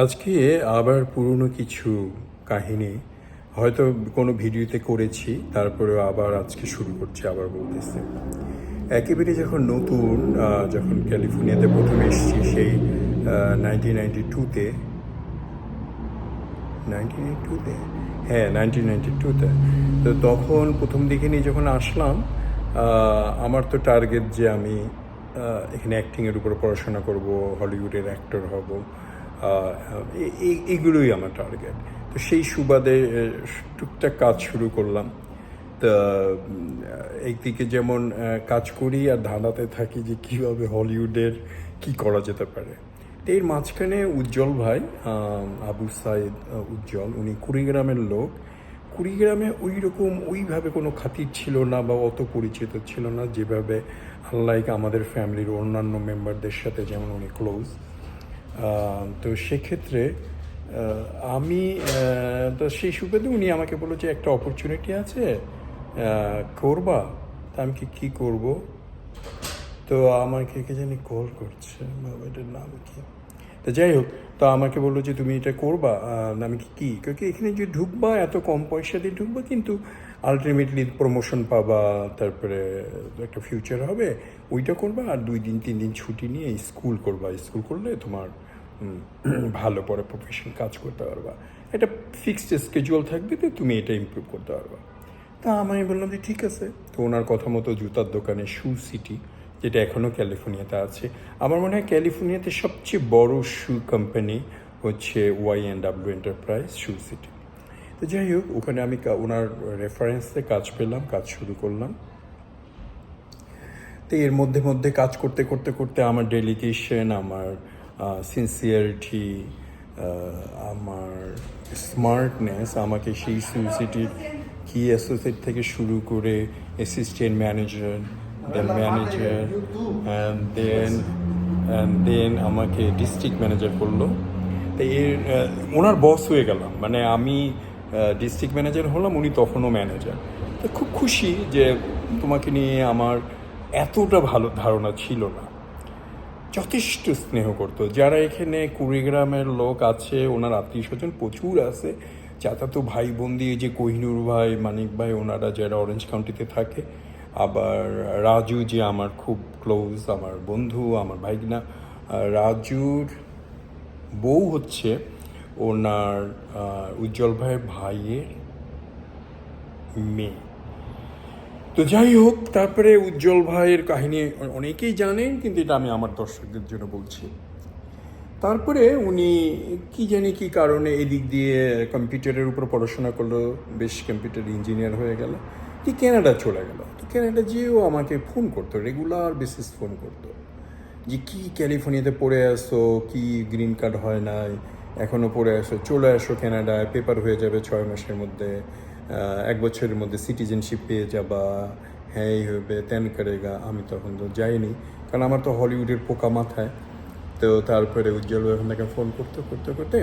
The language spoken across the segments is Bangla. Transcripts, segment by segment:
আজকে আবার পুরনো কিছু কাহিনী হয়তো কোনো ভিডিওতে করেছি তারপরে আবার আজকে শুরু করছি আবার বলতেছি। একেবারে যখন নতুন যখন ক্যালিফোর্নিয়াতে প্রথমে এসেছি, সেই নাইনটিন নাইনটি টুতে, নাইনটিন এইটি টুতে? হ্যাঁ নাইনটিন নাইনটি টুতে। তো তখন প্রথম দিকে নিয়ে যখন আসলাম আমার তো টার্গেট যে আমি এখানে অ্যাক্টিংয়ের উপর পড়াশোনা করব, হলিউডের অ্যাক্টর হব এগুলোই আমার টার্গেট তো সেই সুবাদে টুকটাক কাজ শুরু করলাম। তা একদিকে যেমন কাজ করি আর ধাঁধাতে থাকি যে কীভাবে হলিউডের কি করা যেতে পারে। তো এর মাঝখানে উজ্জ্বল ভাই আবু সাইদ উজ্জ্বল, উনি কুড়িগ্রামের লোক। কুড়িগ্রামে ওই রকম ওইভাবে কোনো খাতির ছিল না বা অত পরিচিত ছিল না, যেভাবে আনলাইক আমাদের ফ্যামিলির অন্যান্য মেম্বারদের সাথে যেমন উনি ক্লোজ তো সেক্ষেত্রে আমি তো সেই সুবাদে উনি আমাকে বলল যে একটা অপরচুনিটি আছে করবা? তা আমি কি কী করব? তো আমাকে কে জানি কল করছে বাবা, এটার নাম কি? তো যাই হোক, তো আমাকে বলল যে তুমি এটা করবা আমি কি, কী, কি, এখানে যে ঢুকবা, এত কম পয়সা দিয়ে ঢুকবা, কিন্তু আলটিমেটলি প্রমোশন পাবা, তারপরে একটা ফিউচার হবে, ওইটা করবা, আর দুই দিন, তিন দিন ছুটি নিয়ে স্কুল করবা। স্কুল করলে তোমার ভালো পরে প্রফেশন কাজ করতে পারবা। একটা ফিক্সড স্কেজুয়াল থাকবে তো তুমি এটা ইমপ্রুভ করতে পারবা। তা আমি বললাম যে ঠিক আছে, তো ওনার কথা মতো জুতার দোকানে শু সিটি যেটা এখনও ক্যালিফোর্নিয়াতে আছে। আমার মনে হয় ক্যালিফোর্নিয়াতে সবচেয়ে বড় শু কোম্পানি হচ্ছে Y and W enterprise shoe city তো যাই হোক, ওখানে আমি ওনার রেফারেন্সে কাজ পেলাম, কাজ শুরু করলাম। তো এর মধ্যে মধ্যে কাজ করতে করতে করতে আমার ডেলিগেশন আমার সিনসিয়ারিটি আমার স্মার্টনেস আমাকে সেই সিটির কি অ্যাসোসিয়েট থেকে শুরু করে assistant manager then manager and then and then আমাকে ডিস্ট্রিক্ট ম্যানেজার করল। তো এর ওনার বস হয়ে গেলাম। মানে আমি ডিস্ট্রিক্ট ম্যানেজার হলাম উনি তখনও ম্যানেজার তো খুব খুশি যে তোমাকে নিয়ে আমার এতটা ভালো ধারণা ছিল না। যথেষ্ট স্নেহ করতো। যারা এখানে কুড়িগ্রামের লোক আছে ওনার আত্মীয় স্বজন প্রচুর আছে। চাচাতো ভাই বোন দিয়ে যে কোহিনুর ভাই মানিক ভাই ওনারা যারা অরেঞ্জ কাউন্টিতে থাকে আবার রাজু যে আমার খুব ক্লোজ আমার বন্ধু, আমার ভাইগনা রাজুর বউ হচ্ছে ওনার উজ্জ্বল ভাইয়ের ভাইয়ের মেয়ে। তো যাই হোক, তারপরে উজ্জ্বল ভাইয়ের কাহিনী অনেকেই জানেন, কিন্তু এটা আমি আমার দর্শকদের জন্য বলছি। তারপরে উনি কি জানি কি কারণে এদিক দিয়ে কম্পিউটারের উপর পড়াশোনা করল, বেশ কম্পিউটার ইঞ্জিনিয়ার হয়ে গেল। কি কেনাডা চলে গেল? তো কেনাডা যেও আমাকে ফোন করতো রেগুলার বেসিস ফোন করতো। যে কি ক্যালিফোর্নিয়াতে পড়ে আসো, কি গ্রিন কার্ড হয় নাই এখনও পড়ে আসো, চলে আসো কানাডায় পেপার হয়ে যাবে ছয় মাসের মধ্যে এক বছরের মধ্যে সিটিজেনশিপ পেয়ে যাবা হ্যাঁ এই হবে, তেন করেগা, আমি তখন তো যাইনি, কারণ আমার তো হলিউডের পোকা মাথায়। তো তারপরে উজ্জ্বল ওখান থেকে ফোন করতে করতে করতে,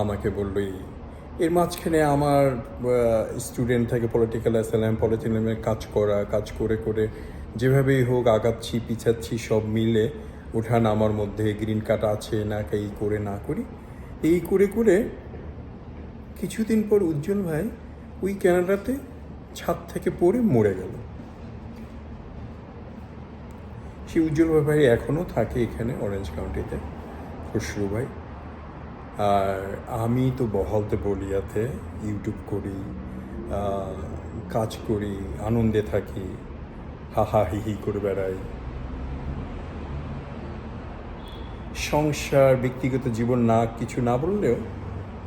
আমাকে বলল এর মাঝখানে আমার স্টুডেন্ট থেকে পলিটিক্যাল অ্যাসালাম পলিটিক্যাল কাজ করা, কাজ করে করে যেভাবেই হোক আগাচ্ছি, পিছাচ্ছি, সব মিলে উঠান আমার মধ্যে গ্রিন কার্ড আছে, না এই করে, না করি। এই করে করে কিছুদিন পর উজ্জ্বল ভাই ওই ক্যানাডাতে ছাদ থেকে পড়ে মরে গেল। সে উজ্জ্বল ভাই ভাই এখনও থাকে এখানে অরেঞ্জ কাউন্টিতে খসরু ভাই। আর আমি তো বহলতে বলিয়াতে ইউটিউব করি কাজ করি, আনন্দে থাকি হাহা হিহি করে বেড়াই। সংসার, ব্যক্তিগত জীবন না, কিছু না বললেও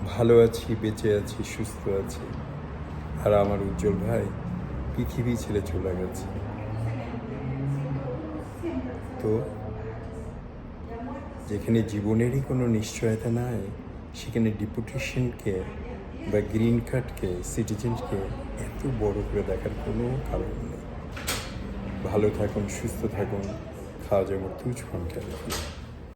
ভালো আছি, বেঁচে আছি, সুস্থ আছি। আর আমার উজ্জ্বল ভাই পৃথিবী ছেড়ে চলে গেছে। তো যেখানে জীবনেরই কোনো নিশ্চয়তা নাই, সেখানে ডিপুটেশনকে বা গ্রিন কার্ডকে সিটিজেনকে এত বড় করে দেখার কোনো কারণ নেই। ভালো থাকুন, সুস্থ থাকুন খাওয়া যাওয়ার তুজ ফোন